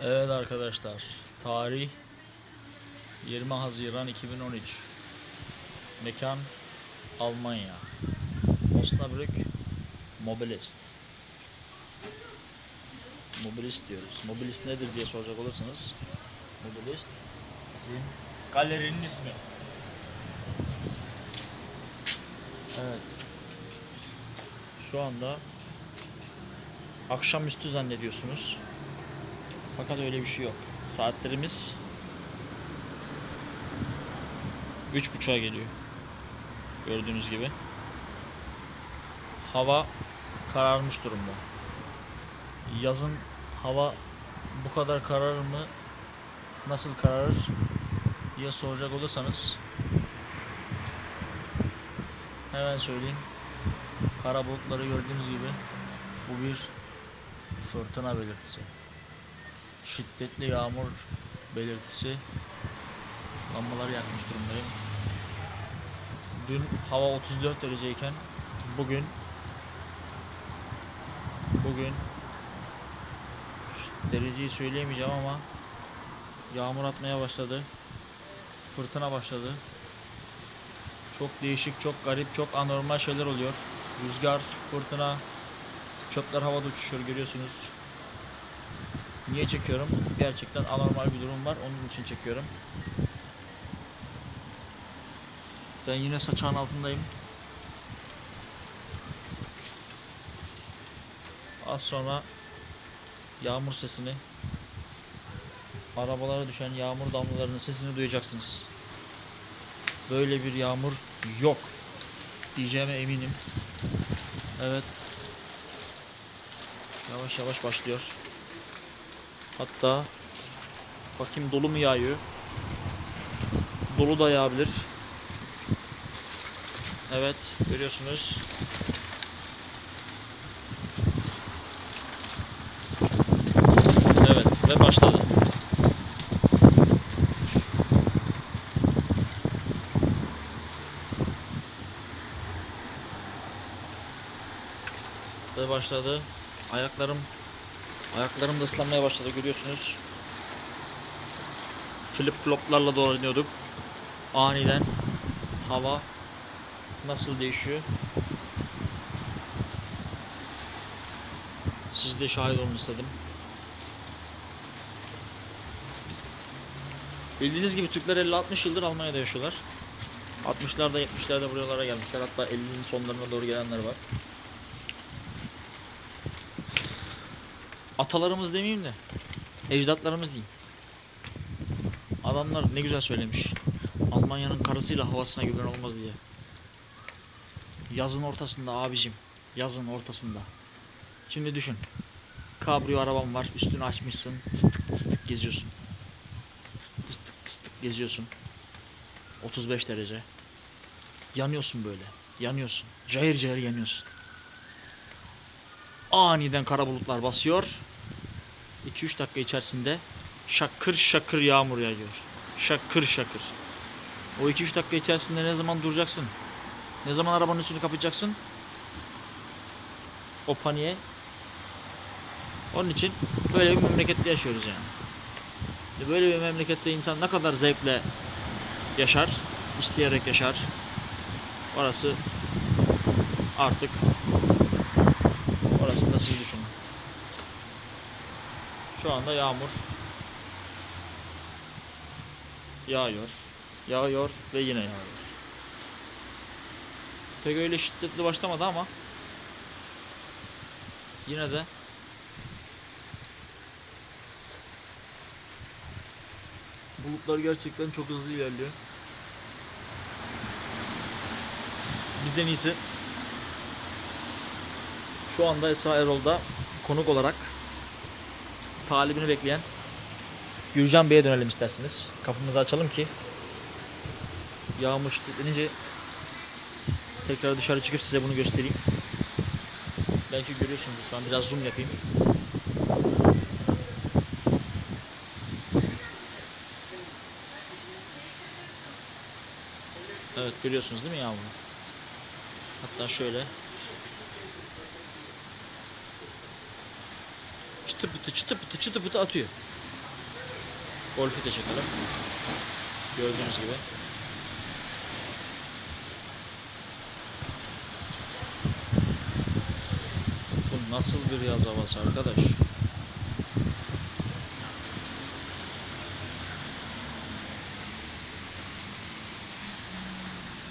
Evet arkadaşlar, tarih 20 Haziran 2013. Mekan Almanya. Osnabrück Mobilist. Mobilist diyoruz. Mobilist nedir diye soracak olursanız Mobilist bizim galerinin ismi. Evet. Şu anda akşamüstü zannediyorsunuz. Fakat öyle bir şey yok. Saatlerimiz 3.30'a geliyor. Gördüğünüz gibi. Hava kararmış durumda. Yazın hava bu kadar kararır mı? Nasıl kararır diye soracak olursanız hemen söyleyeyim. Kara bulutları gördüğünüz gibi bu bir fırtına belirtisi şiddetli yağmur belirtisi lambaları yakmış durumdayım. Dün hava 34 dereceyken bugün bugün dereceyi söyleyemeyeceğim ama yağmur atmaya başladı. Fırtına başladı. Çok değişik, çok garip, çok anormal şeyler oluyor. Rüzgar, fırtına, çöpler havada uçuşuyor görüyorsunuz. Niye çekiyorum? Gerçekten anormal bir durum var. Onun için çekiyorum. Ben yine saçağın altındayım. Az sonra yağmur sesini arabalara düşen yağmur damlalarının sesini duyacaksınız. Böyle bir yağmur yok diyeceğime eminim. Evet. Yavaş yavaş başlıyor. Hatta bakayım dolu mu yağıyor? Dolu da yağabilir. Evet görüyorsunuz. Evet ve başladı. Ve başladı. Ayaklarım Ayaklarım da ıslanmaya başladı görüyorsunuz. Flip floplarla dolanıyorduk. Aniden hava nasıl değişiyor? Siz de şahit olun istedim. Bildiğiniz gibi Türkler 50-60 yıldır Almanya'da yaşıyorlar. 60'larda 70'lerde buralara gelmişler. Hatta 50'nin sonlarına doğru gelenler var. Atalarımız demeyeyim de ecdatlarımız diyeyim. Adamlar ne güzel söylemiş. Almanya'nın karısıyla havasına güven olmaz diye. Yazın ortasında abicim. Yazın ortasında. Şimdi düşün. Kabrio arabam var. Üstünü açmışsın. Tıstık tıstık geziyorsun. Tıstık tıstık geziyorsun. 35 derece. Yanıyorsun böyle. Yanıyorsun. Cayır cayır yanıyorsun. Aniden kara bulutlar basıyor. 2-3 dakika içerisinde şakır şakır yağmur yağıyor. Şakır şakır. O 2-3 dakika içerisinde ne zaman duracaksın? Ne zaman arabanın üstünü kapayacaksın? O paniğe. Onun için böyle bir memlekette yaşıyoruz yani. Böyle bir memlekette insan ne kadar zevkle yaşar, isteyerek yaşar. Orası artık Orasını siz düşünün. Şu anda yağmur yağıyor. Yağıyor ve yine yağıyor. Pek öyle şiddetli başlamadı ama yine de bulutlar gerçekten çok hızlı ilerliyor. Biz en iyisi şu anda Esra Erol'da konuk olarak talibini bekleyen Gürcan Bey'e dönelim isterseniz. Kapımızı açalım ki yağmur şiddetlenince tekrar dışarı çıkıp size bunu göstereyim. Belki görüyorsunuz şu an biraz zoom yapayım. Evet görüyorsunuz değil mi yağmuru? Hatta şöyle çıtı pıtı çıtı pıtı çıtı pıtı atıyor. Golf'ü de çekelim. Gördüğünüz gibi. Bu nasıl bir yaz havası arkadaş?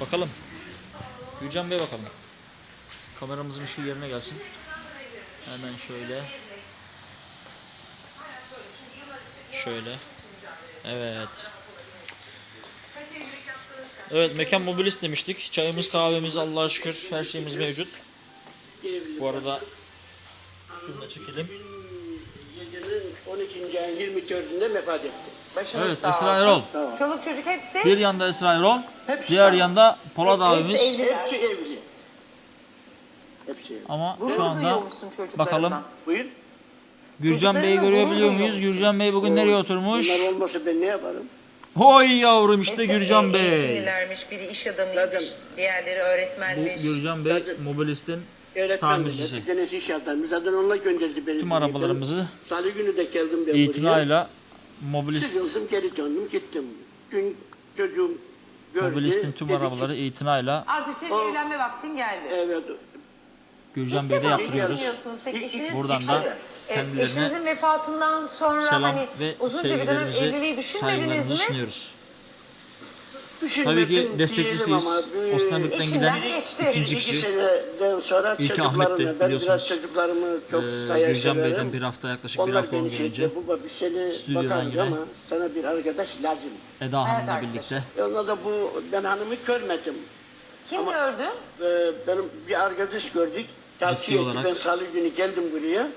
Bakalım. Gürcan Bey bakalım. Kameramızın ışığı yerine gelsin. Hemen şöyle. Şöyle. Evet. Evet mekan mobilist demiştik. Çayımız kahvemiz Allah'a şükür her şeyimiz mevcut. Bu arada şunu da çekelim. Gecenin 12. ayın 24'ünde vefat etti. Başınız Evet sağ Esra olsun. Erol. Tamam. Çoluk çocuk hepsi. Bir yanda Esra Erol, Hepsi diğer sağ. yanda Polat Hepsi abimiz. evli. Hepsi evli. Hepsi evli. Ama Gurur şu anda bakalım Buyur. Gürcan Bey'i görebiliyor muyuz? Gürcan Bey bugün nereye oturmuş? Bunlar olmasa ben ne yaparım? Hoy yavrum işte Gürcan Bey. eğitimlilermiş, biri iş adamıymış, Zaten- diğerleri Bu öğretmenmiş. Gürcan Bey mobilistin Öğretmen Tamircisi. Bir tanesi iş adamı. Zaten onunla gönderdi beni. tüm arabalarımızı Salı günü de geldim ben buraya. itinayla mobilist Sıkıldım geri döndüm gittim. Gün çocuğum gördü. mobilistin tüm dedi ki, arabaları itinayla Artık senin O- evlenme vaktin geldi. Evet. Gürcan Bey'de yaptırıyoruz. Peki eşiniz, Buradan eşiniz- e, kendilerine eşinizin vefatından sonra Selam hani ve uzunca bir dönem evliliği düşünmediniz mi? sunuyoruz. Tabii ki destekçisiyiz. ama bir- Osnabrük'ten İçinden giden geçti. ikinci İki kişi İlki Ahmet'ti, biliyorsunuz. biraz çocuklarımı çok Ee, Gürcan. Bey'den bir hafta yaklaşık bir Onlar hafta on gün önce bir stüdyodan yine ama sana bir arkadaş lazım. Eda Hanım'la arkadaşlar. birlikte E Ona da bu, ben hanımı görmedim. Kim Ama- gördü? Ee, benim bir arkadaş gördük. Tavsiye etti, olarak. ben salı günü geldim buraya.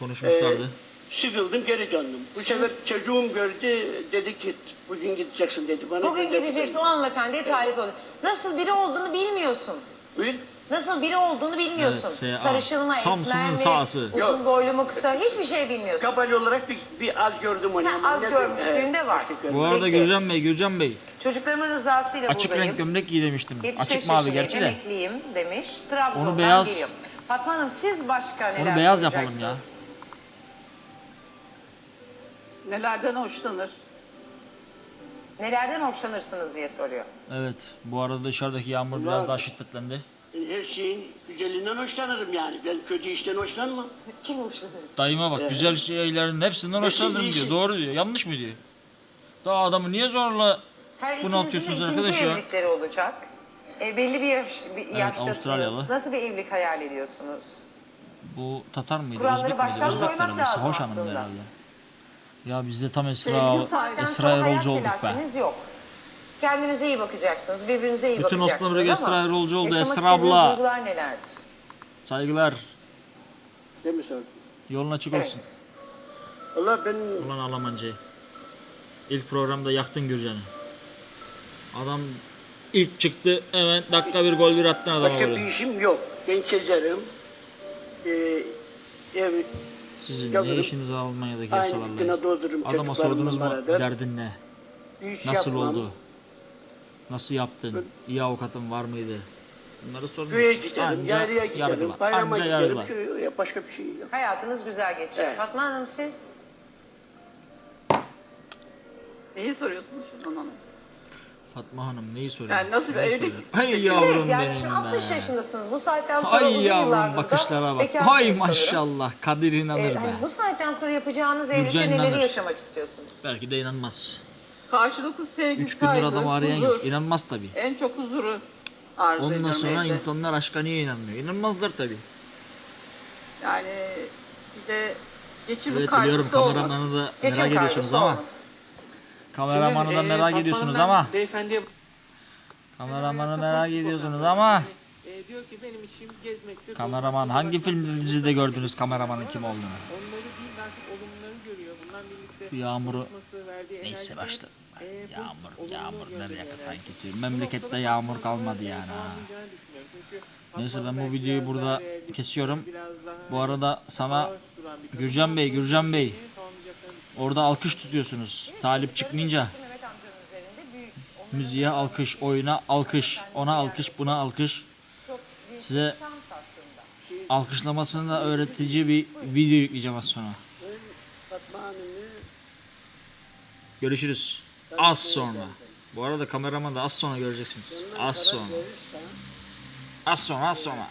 Konuşmuşlardı. Sıkıldım geri döndüm. Bu sefer çocuğum gördü, dedi ki bugün gideceksin dedi bana. Bugün gideceksin o hanımefendiye talip oldu. Nasıl biri olduğunu bilmiyorsun. Buyur. Nasıl biri olduğunu bilmiyorsun. Evet, S.A. Sarışın mı, Samsun'un esmer mi, sağısı. uzun Yok. boylu mu, kısa hiçbir şey bilmiyorsun. Kabal olarak bir, bir az gördüm onu. Ha, az görmüşlüğünde var. Bu arada Peki. Gürcan Bey, Gürcan Bey Çocuklarımın rızasıyla açık buradayım. renk gömlek giy demiştim. 75 Açık mavi gerçi de. emekliyim demiş. Trabzon'dan Onu beyaz- geliyor. Fatma Hanım siz başka neler Onu beyaz yapalım ya. Nelerden hoşlanır? Nelerden hoşlanırsınız diye soruyor. Evet, bu arada dışarıdaki yağmur biraz daha şiddetlendi. Her şeyin güzelinden hoşlanırım yani. Ben kötü işten hoşlanmam. Kim hoşlanır? Dayıma bak, güzel şeylerin hepsinden hoşlanırım diyor. iyisi. Doğru diyor, yanlış mı diyor? Daha adamı niye zorla Her Bunu ikinizin atıyorsunuz arkadaş ikinci ya. evlilikleri olacak. E, belli bir, yaş, bir yaştasınız. Avustralyalı. Nasıl bir evlilik hayal ediyorsunuz? bu Tatar mıydı, Kuralları Özbek miydi? baştan Özbek koymak lazım Hoş Hanım'dı aslında. herhalde. Ya biz de tam Esra, Esra Erolcu olduk be. yok. Kendinize iyi bakacaksınız, birbirinize iyi Bütün bakacaksınız ama Esra Erolcu oldu, Esra abla. duygular nelerdir? Saygılar, mi sonra? yolun açık Evet. olsun. Allah ben Ulan Almancayı. İlk programda yaktın Gürcan'ı. Adam ilk çıktı hemen dakika bir gol bir attın adama başka bir böyle. işim yok. Ben kezerim. Ee, ev, Sizin Yavrum, ne işiniz var Almanya'daki aynı yasalarla? dükkana doldururum Adama sordunuz mu beraber. derdin ne? İş Nasıl yapmam. oldu? Nasıl yaptın? İyi avukatın var mıydı? Bunları. Köye giderim, Anca yaylaya giderim, yargıla. bayrama Anca giderim. yargıla. Köye, ya başka bir şey yok. Hayatınız güzel geçecek. Evet. Fatma Hanım siz? Neyi soruyorsunuz Şundan Hanım? Fatma Hanım neyi soruyor? Yani nasıl bir Neyi evlilik? soruyor? Hay yavrum yani benim şimdi be. 60 yaşındasınız. Bu saatten sonra uzun yavrum yıllardır da bakışlara bak. bekar Hay maşallah. Kadir inanır Ee, be. hani bu saatten sonra yapacağınız evlilikte inanır. neleri yaşamak istiyorsunuz? Belki de inanmaz. Karşılıklı sevgi, Üç gündür saygı, adamı arayan huzur. yok. İnanmaz tabi. En çok huzuru arzu Ondan ediyorum sonra evde. insanlar aşka niye inanmıyor? İnanmazlar tabi. Yani bir de geçim Evet kaygısı biliyorum olmaz. kameramanı da Geçim merak ediyorsunuz kaygısı ama. olmaz. Kameramanı da Şimdi, e, merak ediyorsunuz ama. Beyefendiye Kameramanı çok merak ediyorsunuz ama. E, diyor ki benim işim gezmektir. Kameraman hangi filmde bir dizide gördünüz kameramanın kim olduğunu? Onları değil daha çok olumluları görüyor. Bundan birlikte Şu yağmuru konuşması, verdiği Neyse enerji başladı. hep, e, bu Yağmur, olumlu yağmur yönde nereye bir sanki enerji. diyor. Bu Memlekette noktada yağmur kalmadı e, yani ha. tamamlayacağını düşünüyorum. Çünkü Neyse ben bu videoyu biraz burada daha, e, kesiyorum. biraz daha, Bu arada sana ağır duran bir kadın Gürcan Bey, Gürcan Bey. Orada alkış tutuyorsunuz. Talip onun müziğe alkış, oyuna alkış, ona alkış, buna alkış. Size alkışlamasını da öğretici bir video yükleyeceğim az sonra. Görüşürüz. Az sonra. Bu arada kameraman da az sonra göreceksiniz. Az sonra. Az sonra az sonra.